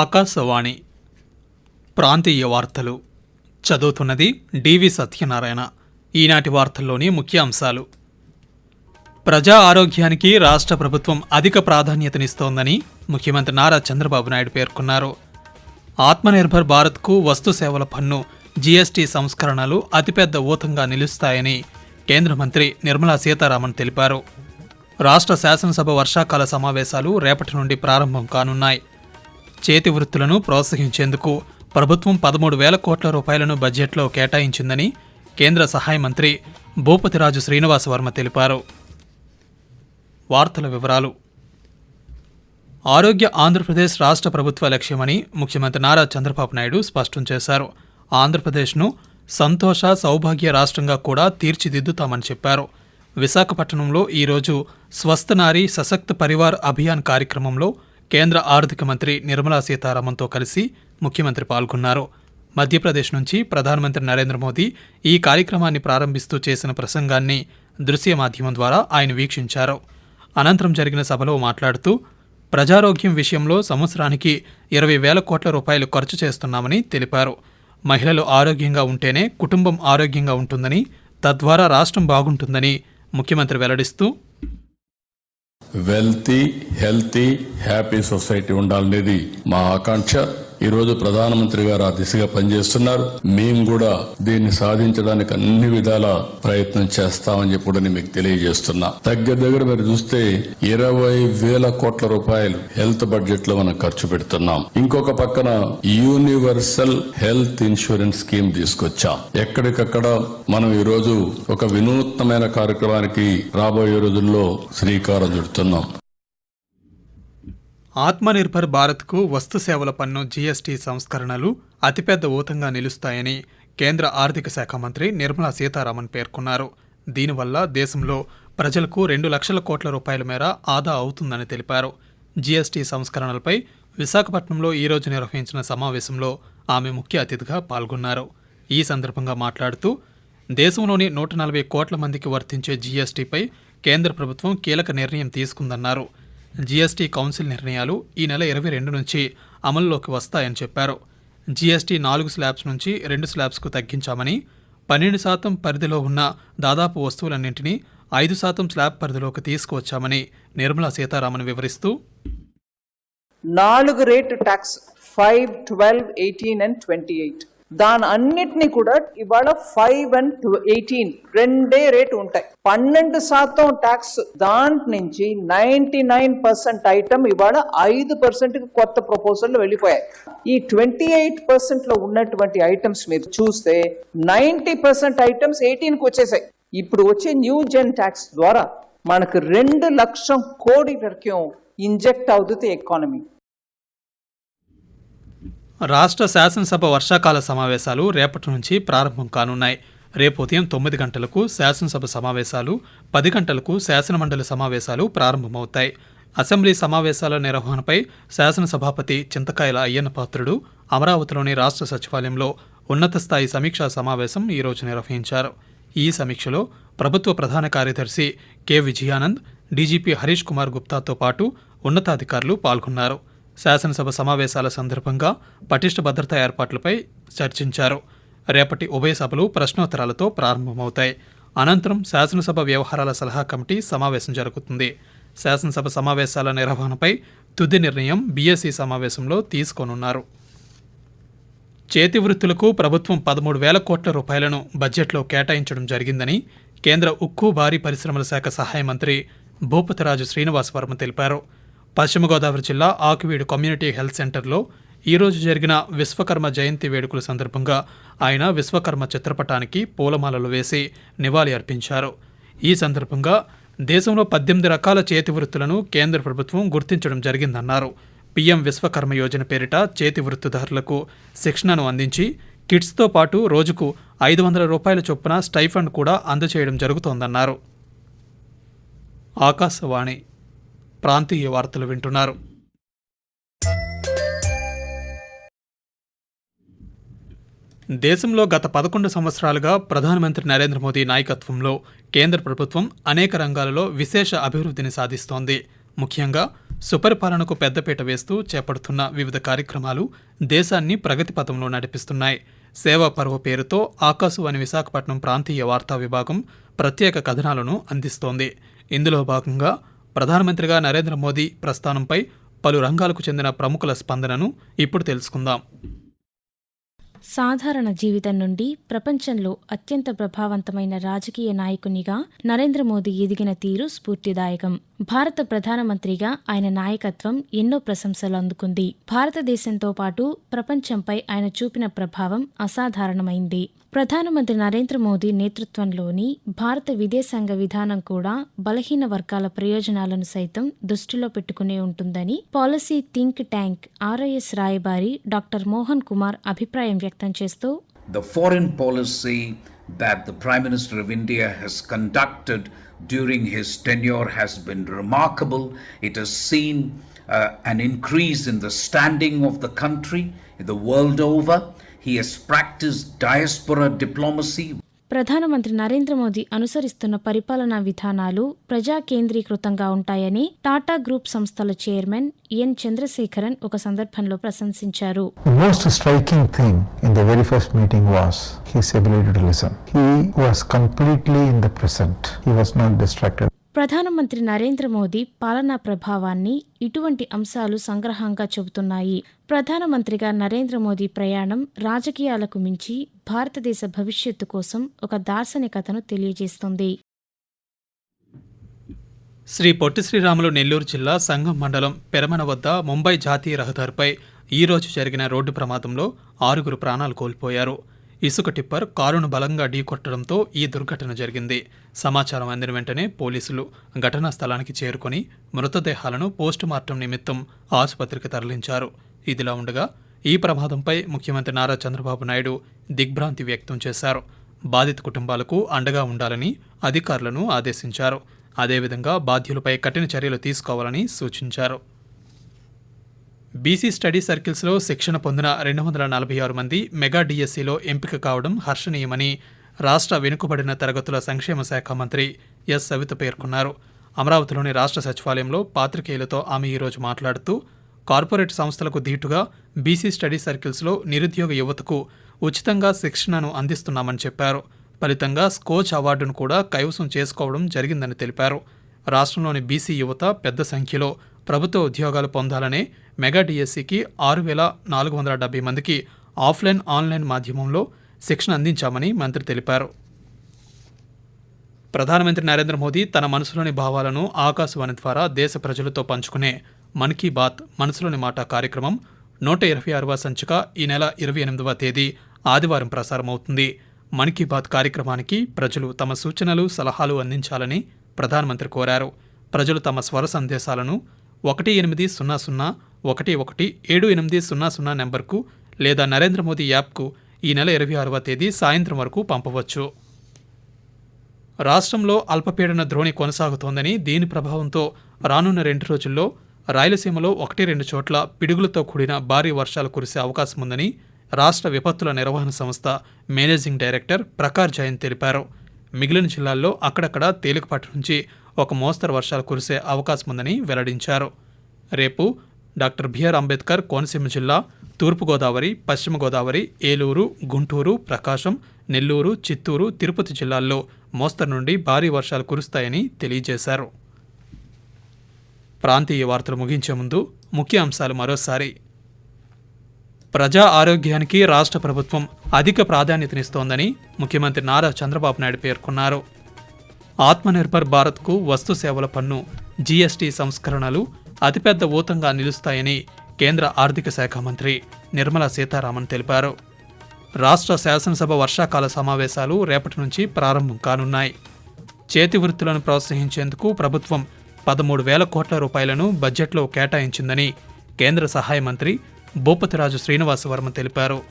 ఆకాశవాణి ప్రాంతీయ వార్తలు. చదువుతున్నది డివి సత్యనారాయణ. ఈనాటి వార్తల్లోని ముఖ్య అంశాలు ప్రజా ఆరోగ్యానికి రాష్ట్ర ప్రభుత్వం అధిక ప్రాధాన్యతనిస్తోందని ముఖ్యమంత్రి నారా చంద్రబాబు నాయుడు పేర్కొన్నారు. ఆత్మనిర్భర్ భారత్కు వస్తు సేవల పన్ను జీఎస్టీ సంస్కరణలు అతిపెద్ద ఊతంగా నిలుస్తాయని కేంద్ర మంత్రి నిర్మలా సీతారామన్ తెలిపారు. రాష్ట్ర శాసనసభ వర్షాకాల సమావేశాలు రేపటి నుండి ప్రారంభం కానున్నాయి. చేతి వృత్తులను ప్రోత్సహించేందుకు ప్రభుత్వం పదమూడు వేల కోట్ల రూపాయలను బడ్జెట్లో కేటాయించిందని కేంద్ర సహాయ మంత్రి భూపతిరాజు శ్రీనివాస వర్మ తెలిపారు. వార్తల వివరాలు. ఆరోగ్య ఆంధ్రప్రదేశ్ రాష్ట్ర ప్రభుత్వ లక్ష్యమని ముఖ్యమంత్రి నారా చంద్రబాబు నాయుడు స్పష్టం చేశారు. ఆంధ్రప్రదేశ్ను సంతోష సౌభాగ్య రాష్ట్రంగా కూడా తీర్చిదిద్దుతామని చెప్పారు. విశాఖపట్నంలో ఈరోజు స్వస్థ నారీ సశక్త పరివార్ అభియాన్ కార్యక్రమంలో కేంద్ర ఆర్థిక మంత్రి నిర్మలా సీతారామన్తో కలిసి ముఖ్యమంత్రి పాల్గొన్నారు. మధ్యప్రదేశ్ నుంచి ప్రధానమంత్రి నరేంద్ర మోదీ ఈ కార్యక్రమాన్ని ప్రారంభిస్తూ చేసిన ప్రసంగాన్ని దృశ్య మాధ్యమం ద్వారా ఆయన వీక్షించారు. అనంతరం జరిగిన సభలో మాట్లాడుతూ ప్రజారోగ్యం విషయంలో సంవత్సరానికి ఇరవై వేల కోట్ల రూపాయలు ఖర్చు చేస్తున్నామని తెలిపారు. మహిళలు ఆరోగ్యంగా ఉంటేనే కుటుంబం ఆరోగ్యంగా ఉంటుందని తద్వారా రాష్ట్రం బాగుంటుందని ముఖ్యమంత్రి వెల్లడిస్తూ వెల్తీ హెల్తీ హ్యాపీ సొసైటీ ఉండాలనేది మా ఆకాంక్ష. ఈరోజు ప్రధానమంత్రి గారు ఆ దిశగా పనిచేస్తున్నారు. మేము కూడా దీన్ని సాధించడానికి అన్ని విధాల ప్రయత్నం చేస్తామని చెప్పి కూడా నేను మీకు తెలియజేస్తున్నా. దగ్గర దగ్గర మీరు చూస్తే ఇరవై వేల కోట్ల రూపాయలు హెల్త్ బడ్జెట్లో మనం ఖర్చు పెడుతున్నాం. ఇంకొక పక్కన యూనివర్సల్ హెల్త్ ఇన్సూరెన్స్ స్కీమ్ తీసుకొచ్చాం. ఎక్కడికక్కడ మనం ఈ రోజు ఒక వినూత్నమైన కార్యక్రమానికి రాబోయే రోజుల్లో శ్రీకారం చుడుతున్నాం. ఆత్మనిర్భర్ భారత్కు వస్తు సేవల పన్ను జీఎస్టీ సంస్కరణలు అతిపెద్ద ఊతంగా నిలుస్తాయని కేంద్ర ఆర్థిక శాఖ మంత్రి నిర్మలా సీతారామన్ పేర్కొన్నారు. దీనివల్ల దేశంలో ప్రజలకు రెండు లక్షల కోట్ల రూపాయల మేర ఆదా అవుతుందని తెలిపారు. జీఎస్టీ సంస్కరణలపై విశాఖపట్నంలో ఈరోజు నిర్వహించిన సమావేశంలో ఆమె ముఖ్య అతిథిగా పాల్గొన్నారు. ఈ సందర్భంగా మాట్లాడుతూ దేశంలోని నూట నలభై కోట్ల మందికి వర్తించే జీఎస్టీపై కేంద్ర ప్రభుత్వం కీలక నిర్ణయం తీసుకుందన్నారు. జీఎస్టీ కౌన్సిల్ నిర్ణయాలు ఈ నెల ఇరవై రెండు నుంచి అమల్లోకి వస్తాయని చెప్పారు. జీఎస్టీ నాలుగు స్లాబ్స్ నుంచి రెండు స్లాబ్స్కు తగ్గించామని పన్నెండు శాతం పరిధిలో ఉన్న దాదాపు వస్తువులన్నింటినీ ఐదు శాతం స్లాబ్ పరిధిలోకి తీసుకువచ్చామని నిర్మలా సీతారామన్ వివరిస్తూ నాలుగు rate tax five twelve eighteen and twenty eight. దాని అన్నిటినీ కూడా ఇవాళ ఫైవ్ అండ్ ఎయిటీన్ రెండే రేటు ఉంటాయి. పన్నెండు శాతం ట్యాక్స్ దాంట్ నుంచి నైన్టీ నైన్ పర్సెంట్ ఐటమ్ ఇవాళ ఐదు పర్సెంట్ కొత్త ప్రపోజల్ వెళ్ళిపోయాయి. ఈ ట్వంటీ ఎయిట్ పర్సెంట్లో ఉన్నటువంటి ఐటమ్స్ మీరు చూస్తే నైన్టీ పర్సెంట్ ఐటమ్స్ ఎయిటీన్కి వచ్చేసాయి. ఇప్పుడు వచ్చే న్యూ జెన్ ట్యాక్స్ ద్వారా మనకు రెండు లక్షం కోడి వరకు ఇంజెక్ట్ అవుతుంది ఎకానమీ రాష్ట్ర శాసనసభ వర్షాకాల సమావేశాలు రేపటి నుంచి ప్రారంభం కానున్నాయి. రేపు ఉదయం తొమ్మిది గంటలకు శాసనసభ సమావేశాలు పది గంటలకు శాసనమండలి సమావేశాలు ప్రారంభమవుతాయి. అసెంబ్లీ సమావేశాల నిర్వహణపై శాసనసభాపతి చింతకాయల అయ్యన్న పాత్రుడు అమరావతిలోని రాష్ట్ర సచివాలయంలో ఉన్నత స్థాయి సమీక్షా సమావేశం ఈరోజు నిర్వహించారు. ఈ సమీక్షలో ప్రభుత్వ ప్రధాన కార్యదర్శి కె విజయానంద్ డీజీపీ హరీష్ కుమార్ గుప్తాతో పాటు ఉన్నతాధికారులు పాల్గొన్నారు. శాసనసభ సమావేశాల సందర్భంగా పటిష్ట భద్రతా ఏర్పాట్లపై చర్చించారు. రేపటి ఉభయ సభలు ప్రశ్నోత్తరాలతో ప్రారంభమవుతాయి. అనంతరం శాసనసభ వ్యవహారాల సలహా కమిటీ సమావేశం జరుగుతుంది. శాసనసభ సమావేశాల నిర్వహణపై తుది నిర్ణయం బీఎస్సీ సమావేశంలో తీసుకోనున్నారు. చేతి వృత్తులకు ప్రభుత్వం పదమూడు వేల కోట్ల రూపాయలను బడ్జెట్లో కేటాయించడం జరిగిందని కేంద్ర ఉక్కు భారీ పరిశ్రమల శాఖ సహాయ మంత్రి భూపతిరాజు శ్రీనివాస్ వర్మ తెలిపారు. పశ్చిమ గోదావరి జిల్లా ఆకువీడు కమ్యూనిటీ హెల్త్ సెంటర్లో ఈరోజు జరిగిన విశ్వకర్మ జయంతి వేడుకల సందర్భంగా ఆయన విశ్వకర్మ చిత్రపటానికి పూలమాలలు వేసి నివాళి అర్పించారు. ఈ సందర్భంగా దేశంలో పద్దెనిమిది రకాల చేతి వృత్తులను కేంద్ర ప్రభుత్వం గుర్తించడం జరిగిందన్నారు. పిఎం విశ్వకర్మ యోజన పేరిట చేతి వృత్తిదారులకు శిక్షణను అందించి కిట్స్తో పాటు రోజుకు ఐదు వందల రూపాయల చొప్పున స్టైఫండ్ కూడా అందజేయడం జరుగుతోందన్నారు. ఆకాశవాణి ప్రాంతీయ వార్తలు వింటున్నారు. దేశంలో గత పదకొండు సంవత్సరాలుగా ప్రధానమంత్రి నరేంద్ర మోదీ నాయకత్వంలో కేంద్ర ప్రభుత్వం అనేక రంగాలలో విశేష అభివృద్ధిని సాధిస్తోంది. ముఖ్యంగా సుపరిపాలనకు పెద్దపీట వేస్తూ చేపడుతున్న వివిధ కార్యక్రమాలు దేశాన్ని ప్రగతి పథంలో నడిపిస్తున్నాయి. సేవా పర్వ పేరుతో ఆకాశవాణి విశాఖపట్నం ప్రాంతీయ వార్తా విభాగం ప్రత్యేక కథనాలను అందిస్తోంది. ఇందులో భాగంగా ప్రధానమంత్రిగా నరేంద్ర మోదీ ప్రస్థానంపై పలు రంగాలకు చెందిన ప్రముఖుల స్పందనను ఇప్పుడు తెలుసుకుందాం. సాధారణ జీవితం నుండి ప్రపంచంలో అత్యంత ప్రభావవంతమైన రాజకీయ నాయకునిగా నరేంద్ర మోదీ ఎదిగిన తీరు స్ఫూర్తిదాయకం. భారత ప్రధానమంత్రిగా ఆయన నాయకత్వం ఎన్నో ప్రశంసలు అందుకుంది. భారతదేశంతో పాటు ప్రపంచంపై ఆయన చూపిన ప్రభావం అసాధారణమైంది. ప్రధానమంత్రి నరేంద్ర మోదీ నేతృత్వంలోని భారత విదేశాంగ విధానం కూడా బలహీన వర్గాల ప్రయోజనాలను సైతం దృష్టిలో పెట్టుకునే ఉంటుందని పాలసీ థింక్ ట్యాంక్ ఆర్ఐఎస్ రాయబారి డాక్టర్ మోహన్ కుమార్ అభిప్రాయం వ్యక్తం చేస్తూ the foreign policy that the prime minister of India has conducted during his tenure has been remarkable it has seen an increase in the standing of the country the world over. ప్రధానమంత్రి నరేంద్ర మోదీ అనుసరిస్తున్న పరిపాలనా విధానాలు ప్రజా కేంద్రీకృతంగా ఉంటాయని Tata group సంస్థల chairman N Chandrasekaran ఒక సందర్భంలో ప్రశంసించారు. Most striking thing in the very meeting was he was completely in the present not distracted ప్రధానమంత్రి నరేంద్ర మోదీ పాలనా ప్రభావాన్ని ఇటువంటి అంశాలు సంగ్రహంగా చెబుతున్నాయి. ప్రధానమంత్రిగా నరేంద్ర మోదీ ప్రయాణం రాజకీయాలకు మించి భారతదేశ భవిష్యత్తు కోసం ఒక దార్శనికతను తెలియజేస్తుంది. శ్రీ పొట్టి శ్రీరాములు నెల్లూరు జిల్లా సంగం మండలం పెరమన వద్ద ముంబై జాతీయ రహదారిపై ఈరోజు జరిగిన రోడ్డు ప్రమాదంలో ఆరుగురు ప్రాణాలు కోల్పోయారు. ఇసుక టిప్పర్ కారును బలంగా ఢీకొట్టడంతో ఈ దుర్ఘటన జరిగింది. సమాచారం అందిన వెంటనే పోలీసులు ఘటనా స్థలానికి చేరుకొని మృతదేహాలను పోస్టుమార్టం నిమిత్తం ఆసుపత్రికి తరలించారు. ఇదిలా ఉండగా ఈ ప్రమాదంపై ముఖ్యమంత్రి నారా చంద్రబాబు నాయుడు దిగ్భ్రాంతి వ్యక్తం చేశారు. బాధిత కుటుంబాలకు అండగా ఉండాలని అధికారులను ఆదేశించారు. అదేవిధంగా బాధ్యులపై కఠిన చర్యలు తీసుకోవాలని సూచించారు. బీసీ స్టడీ సర్కిల్స్లో శిక్షణ పొందిన రెండు వందల నలభై ఆరు మంది మెగా డిఎస్సిలో ఎంపిక కావడం హర్షణీయమని రాష్ట్ర వెనుకబడిన తరగతుల సంక్షేమ శాఖ మంత్రి ఎస్ సవిత పేర్కొన్నారు. అమరావతిలోని రాష్ట్ర సచివాలయంలో పాత్రికేయులతో ఆమె ఈరోజు మాట్లాడుతూ కార్పొరేట్ సంస్థలకు ధీటుగా బీసీ స్టడీ సర్కిల్స్లో నిరుద్యోగ యువతకు ఉచితంగా శిక్షణను అందిస్తున్నామని చెప్పారు. ఫలితంగా స్కోచ్ అవార్డును కూడా కైవసం చేసుకోవడం జరిగిందని తెలిపారు. రాష్ట్రంలోని బీసీ యువత పెద్ద సంఖ్యలో ప్రభుత్వ ఉద్యోగాలు పొందాలనే మెగా డిఎస్సికి ఆరు వేల నాలుగు వందల డెబ్బై మందికి ఆఫ్లైన్ ఆన్లైన్ మాధ్యమంలో శిక్షణ అందించామని మంత్రి తెలిపారు. ప్రధానమంత్రి నరేంద్ర మోదీ తన మనసులోని భావాలను ఆకాశవాణి ద్వారా దేశ ప్రజలతో పంచుకునే మన్ కీ బాత్ మనసులోని మాట కార్యక్రమం నూట ఇరవై ఆరవ సంచిక ఈ నెల ఇరవై ఎనిమిదవ తేదీ ఆదివారం ప్రసారమవుతుంది. మన్ కీ బాత్ కార్యక్రమానికి ప్రజలు తమ సూచనలు సలహాలు అందించాలని ప్రధానమంత్రి కోరారు. ప్రజలు తమ స్వర సందేశాలను ఒకటి ఎనిమిది సున్నా సున్నా ఒకటి ఒకటి ఏడు ఎనిమిది సున్నా సున్నా నెంబర్కు లేదా నరేంద్ర మోదీ యాప్కు ఈ నెల ఇరవై ఆరవ తేదీ సాయంత్రం వరకు పంపవచ్చు. రాష్ట్రంలో అల్పపీడన ద్రోణి కొనసాగుతోందని దీని ప్రభావంతో రానున్న రెండు రోజుల్లో రాయలసీమలో ఒకటి రెండు చోట్ల పిడుగులతో కూడిన భారీ వర్షాలు కురిసే అవకాశం ఉందని రాష్ట్ర విపత్తుల నిర్వహణ సంస్థ మేనేజింగ్ డైరెక్టర్ ప్రకార్ జైన్ తెలిపారు. మిగిలిన జిల్లాల్లో అక్కడక్కడ తేలికపాటి నుంచి ఒక మోస్తరు వర్షాలు కురిసే అవకాశం ఉందని వెల్లడించారు. రేపు డాక్టర్ బిఆర్ అంబేద్కర్ కోనసీమ జిల్లా తూర్పుగోదావరి పశ్చిమ గోదావరి ఏలూరు గుంటూరు ప్రకాశం నెల్లూరు చిత్తూరు తిరుపతి జిల్లాల్లో మోస్తరు నుండి భారీ వర్షాలు కురుస్తాయని తెలియజేశారు. ప్రాంతీయ వార్తలు ముగించే ముందు ముఖ్య అంశాలు మరోసారి. ప్రజా ఆరోగ్యానికి రాష్ట్ర ప్రభుత్వం అధిక ప్రాధాన్యతనిస్తోందని ముఖ్యమంత్రి నారా చంద్రబాబు నాయుడు పేర్కొన్నారు. ఆత్మనిర్భర్ భారత్కు వస్తు సేవల పన్ను జీఎస్టీ సంస్కరణలు అతిపెద్ద ఊతంగా నిలుస్తాయని కేంద్ర ఆర్థిక శాఖ మంత్రి నిర్మలా సీతారామన్ తెలిపారు. రాష్ట్ర శాసనసభ వర్షాకాల సమావేశాలు రేపటి నుంచి ప్రారంభం కానున్నాయి. చేతి వృత్తులను ప్రోత్సహించేందుకు ప్రభుత్వం పదమూడు వేల కోట్ల రూపాయలను బడ్జెట్లో కేటాయించిందని కేంద్ర సహాయ మంత్రి భూపతిరాజు శ్రీనివాసవర్మ తెలిపారు.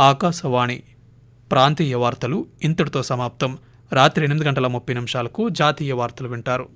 ఆకాశవాణి ప్రాంతీయ వార్తలు ఇంతటితో సమాప్తం. రాత్రి ఎనిమిది గంటల ముప్పై నిమిషాలకు జాతీయ వార్తలు వింటారు.